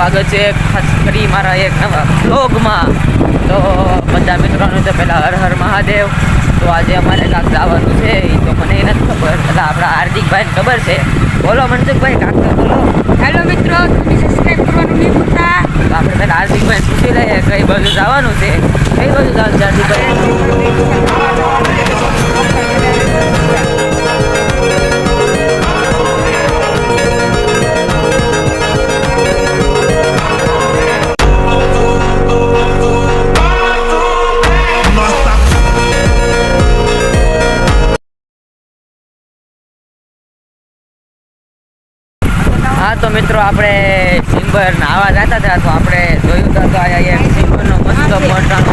સ્વાગત છે ખાસ કરી મારા એક નવા બ્લોગમાં તો બધા મિત્રોનું તો પહેલાં હર હર મહાદેવ. તો આજે અમારે કાંક જવાનું છે એ તો મને નથી ખબર. એટલે આપણા હાર્દિકભાઈને ખબર છે. બોલો મનસુખભાઈ કાંક તો બોલો. હેલો મિત્રો તમે સબસ્ક્રાઇબ કરવાનું નહીં ભૂલતા. આપણે પહેલાં હાર્દિકભાઈ પૂછી લઈએ કઈ બાજુ જવાનું છે. કઈ બાજુ જવાનું છે હાર્દિકભાઈ હા તો મિત્રો આપણે સિમ્બર નાવા જતા હતા તો આપણે જોયું તો અહીંયા એક સિમ્બરનો મસ્ત મોટાનો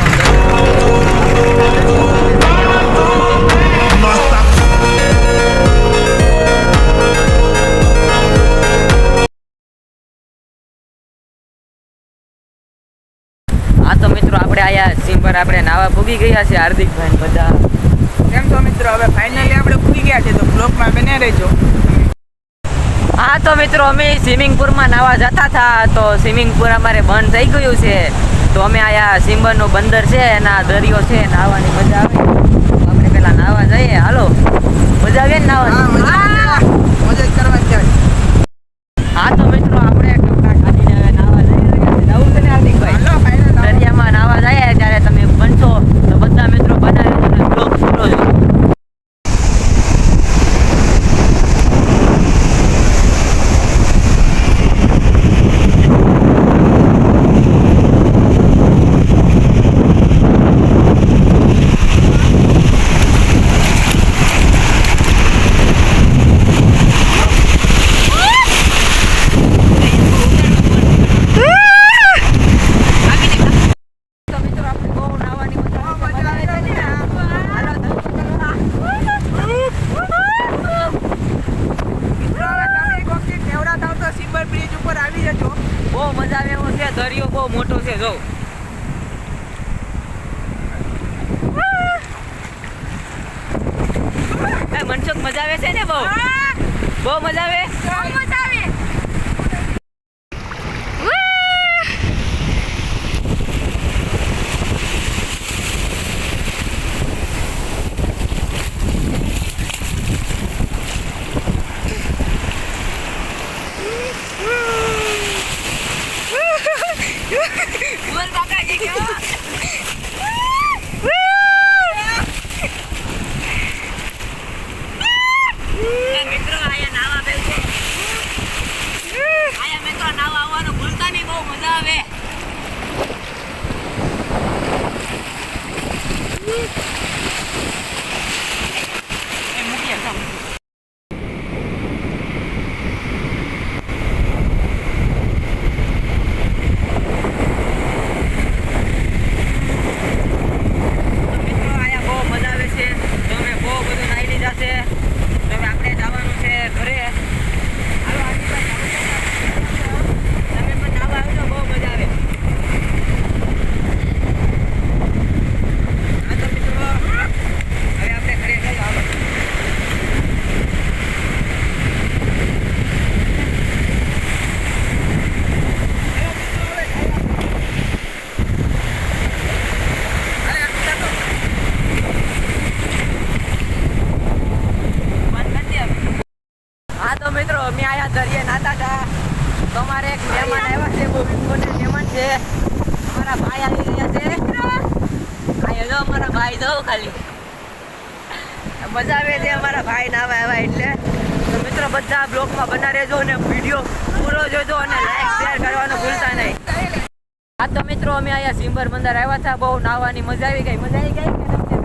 હા તો મિત્રો આપણે આયા સિમ્બર આપણે નાવા ભૂગી ગયા છે હાર્દિકભાઈ બધા. કેમ તો મિત્રો? હવે ફાઇનલી આપણે ભૂગી ગયા છે તો બ્લોકમાં બને રહેજો. હા, તો મિત્રો, અમે સ્વિમિંગ પુલમાં નાવા જતા હતા, તો સ્વિમિંગ પુલ અમારે બંધ થઈ ગયું છે. તો અમે આયા સિમ્બરનું બંદર છે, એના દરિયો છે, નાવાની મજા આવે તો આપણે પેલા નાવા જઈએ હાલો મજા આવે ને હા નાવાની મજા જ કરવા જ જાય હા તો મિત્રો આપણે કપડાં કાઢીને હવે નાવા જઈ રહ્યા છીએ નવું છે ને હાર્દિકભાઈ હાલો ફાઇનલ દરિયામાં નાવા જાય ત્યારે તમે બનશો તો બધા મિત્રો બનાવી અને બ્લોગ પૂરો જો તો મિત્રો આપણે બહુ નાવાની મજા આવે છે. મજા આવે છે ને? હાલો તો. મિત્રો હવે તમે એક વખતે નેવડા થાવ તો સિમ્બર બ્રિજ ઉપર આવી જજો બહુ મજા આવે એવો છે? દરિયો બહુ મોટો છે જો. મનસુખ મજા આવે છે ને બહુ? બહુ મજા આવે બહુ મજા આવે બોલ કાકાજી કેવા એ મિત્રો આયા નાવા બેસો આયા મિત્રો નાવા આવવાનું ભૂલતા નહીં બહુ મજા આવે એ મૂકીએ ચાલ. તો મિત્રો આયા બહુ મજા આવે છે તમે બહુ બધું નાઈ લીધા છે હવે આપણે જવાનું છે ઘરે હાલો આજીભાઈ, તમે પણ નાવા આવજો બહુ મજા આવે હા તો મિત્રો હવે આપણે ઘરે જઈએ હાલો બંધ કરી દે હવે. હા તો મિત્રો અમે આયા દરિયે નાતા હતા તમારે એક મહેમાન આવ્યા છે, બહુ ઇમ્પોર્ટન્ટ મહેમાન છે. અમારા ભાઈ આવી રહ્યા છે. ભાઈ જો અમારા ભાઈ જો ખાલી. મજા આવે છે અમારા ભાઈ ના આવ્યા એટલે. મિત્રો, બધા બ્લોગમાં બના રહેજો અને વીડિયો પૂરો જોજો અને લાઈક શેર કરવાનું ભૂલતા નહીં. હા તો મિત્રો, અમે અહીંયા સિમ્બર બંદર આવ્યા હતા. બહુ નાવાની મજા આવી ગઈ. મજા આવી ગઈ?